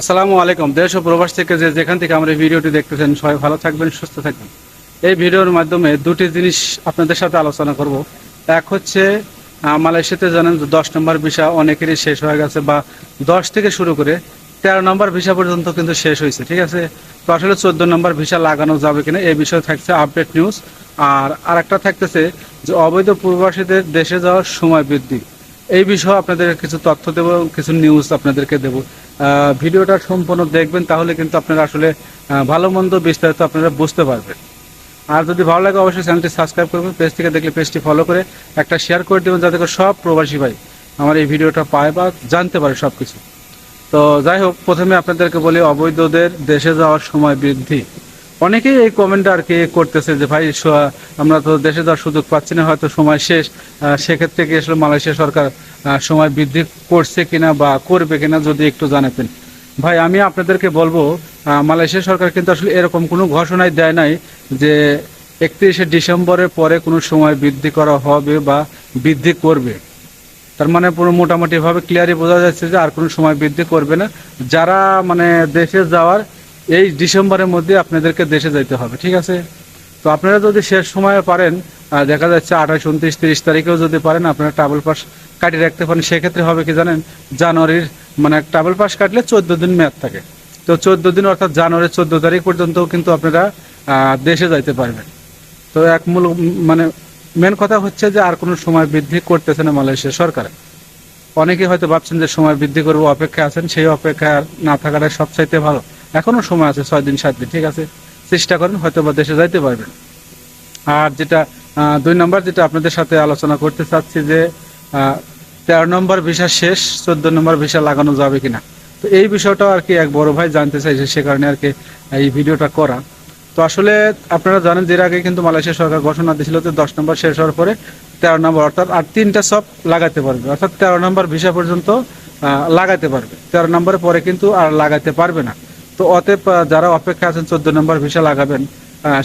আসসালামু আলাইকুম। দেশ ও প্রবাস থেকে যে যেখান থেকে আমরা ভিডিওটি দেখতেছেন, সবাই ভালো থাকবেন, সুস্থ থাকবেন। এই ভিডিওর মাধ্যমে দুটি জিনিস আপনাদের সাথে আলোচনা করব। এক হচ্ছে মালয়েশিয়াতে জানেন যে দশ নম্বর ভিসা অনেকেরই শেষ হয়ে গেছে বা দশ থেকে শুরু করে তেরো নম্বর ভিসা পর্যন্ত কিন্তু শেষ হয়েছে, ঠিক আছে? তো আসলে চোদ্দ নম্বর ভিসা লাগানো যাবে কিনা এই বিষয়ে থাকছে আপডেট নিউজ আর আরেকটা থাকতেছে যে অবৈধ প্রবাসীদের দেশে যাওয়ার সময় বৃদ্ধি। এই বিষয়ে আপনাদের কিছু তথ্য দেবো, কিছু নিউজ আপনাদেরকে দেবো। ভিডিওটা সম্পূর্ণ দেখবেন, তাহলে কিন্তু আপনারা আসলে ভালো মন্দ বিস্তারিত আপনারা বুঝতে পারবেন। আর যদি ভালো লাগে, অবশ্যই চ্যানেলটি সাবস্ক্রাইব করবেন, পেজ থেকে দেখলে পেজটি ফলো করে একটা শেয়ার করে দেবেন, যাতে করে সব প্রবাসী ভাই আমার এই ভিডিওটা পায় বা জানতে পারে সব কিছু তো যাই হোক, প্রথমে আপনাদেরকে বলি, অবৈধদের দেশে যাওয়ার সময় বৃদ্ধি। অনেকেই এই কমেন্ট আর কি করতেছে যে, ভাই আমরা তো দেশে যাওয়ার সুযোগ পাচ্ছি না, হয়তো সময় শেষ। সেক্ষেত্রে কি আসলে মালয়েশিয়া সরকার সময় বৃদ্ধি করছে কিনা বা করবে কিনা যদি একটু জানাতেন। ভাই, আমি আপনাদেরকে বলব মালয়েশিয়া সরকার কিন্তু আসলে এরকম কোনো ঘোষণাই দেয় নাই যে, একত্রিশে ডিসেম্বরের পরে কোনো সময় বৃদ্ধি করা হবে বা বৃদ্ধি করবে। তার মানে পুরো মোটামুটি ভাবে ক্লিয়ারই বোঝা যাচ্ছে যে আর কোনো সময় বৃদ্ধি করবে না। যারা মানে দেশে যাওয়ার এই ডিসেম্বরের মধ্যে আপনাদেরকে দেশে যেতে হবে, ঠিক আছে? তো আপনারা যদি শেষ সময়ে পারেন দেখা যাচ্ছে আঠাশ, উনত্রিশ, তিরিশ তারিখেও যদি পারেন, আপনারা ট্রাভেল পাস কাটিয়ে রাখতে পারেন। সেক্ষেত্রে হবে কি জানেন? জানুয়ারির মানে ট্রাভেল পাস কাটলে চোদ্দ দিন মেয়াদ থাকে। তো চোদ্দ দিন অর্থাৎ জানুয়ারির চোদ্দ তারিখ পর্যন্ত কিন্তু আপনারা দেশে যাইতে পারবেন। তো এক মূল মানে মেন কথা হচ্ছে যে আর কোনো সময় বৃদ্ধি করতেছে না মালয়েশিয়া সরকার। অনেকে হয়তো ভাবছেন যে সময় বৃদ্ধি করব অপেক্ষা আছেন, সেই অপেক্ষা না থাকাটাই সবচাইতে ভালো। এখনও সময় আছে ছয় দিন, সাত দিন, ঠিক আছে? চেষ্টা করেন হয়তো বা দেশে যাইতে পারবেন। আর যেটা দুই নম্বর যেটা আপনাদের সাথে আলোচনা করতে চাচ্ছি যে তেরো নম্বর ভিসা শেষ, চোদ্দ নম্বর ভিসা লাগানো যাবে কিনা? তো এই বিষয়টাও আর কি এক বড় ভাই জানতে চাইছে, সে কারণে আর কি এই ভিডিওটা করা। তো আসলে আপনারা জানেন যে আগে কিন্তু মালয়েশিয়া সরকার ঘোষণা দিয়েছিল যে দশ নম্বর শেষ হওয়ার পরে তেরো নম্বর, অর্থাৎ আর তিনটা সব লাগাতে পারবে। অর্থাৎ তেরো নম্বর ভিসা পর্যন্ত লাগাতে পারবে। তেরো নম্বরের পরে কিন্তু আর লাগাতে পারবে না। তো অতএব যারা অপেক্ষা আছেন চোদ্দ নম্বর ভিসা লাগাবেন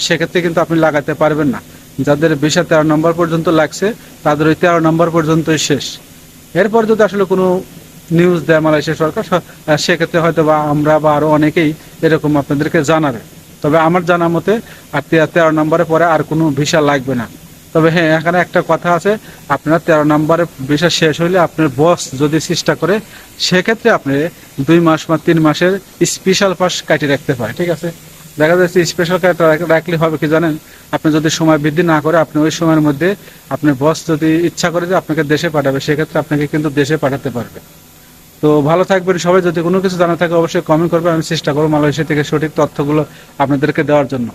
সেক্ষেত্রে কিন্তু আপনি লাগাতে পারবেন না। যাদের ভিসা তেরো নম্বর পর্যন্ত লাগছে, তাদের ওই তেরো নম্বর পর্যন্তই শেষ। এরপর যদি আসলে কোনো নিউজ দেয় মালয়েশিয়া সরকার সেক্ষেত্রে হয়তো বা আমরা বা আরও অনেকেই এরকম আপনাদেরকে জানাবে। তবে আমার জানা মতে, আর তেরো নম্বরে পরে আর কোনো ভিসা লাগবে না। তবে হ্যাঁ এখানে একটা কথা আছে, আপনার তেরো নম্বরে বিষয় শেষ হইলে আপনার বস যদি চেষ্টা করে, সেক্ষেত্রে আপনি দুই মাস বা তিন মাসের স্পেশাল পাস কাটিয়ে রাখতে পারে ঠিক আছে? দেখা যাচ্ছে স্পেশাল কার্ড রাখলে হবে কি জানেন? আপনি যদি সময় বৃদ্ধি না করে, আপনি ওই সময়ের মধ্যে আপনার বস যদি ইচ্ছা করে যে আপনাকে দেশে পাঠাবে, সেক্ষেত্রে আপনাকে কিন্তু দেশে পাঠাতে পারবে। তো ভালো থাকবেন সবাই, যদি কোনো কিছু জানা থাকে অবশ্যই কমেন্ট করবে আমি চেষ্টা করব মালয়েশিয়া থেকে সঠিক তথ্যগুলো আপনাদেরকে দেওয়ার জন্য।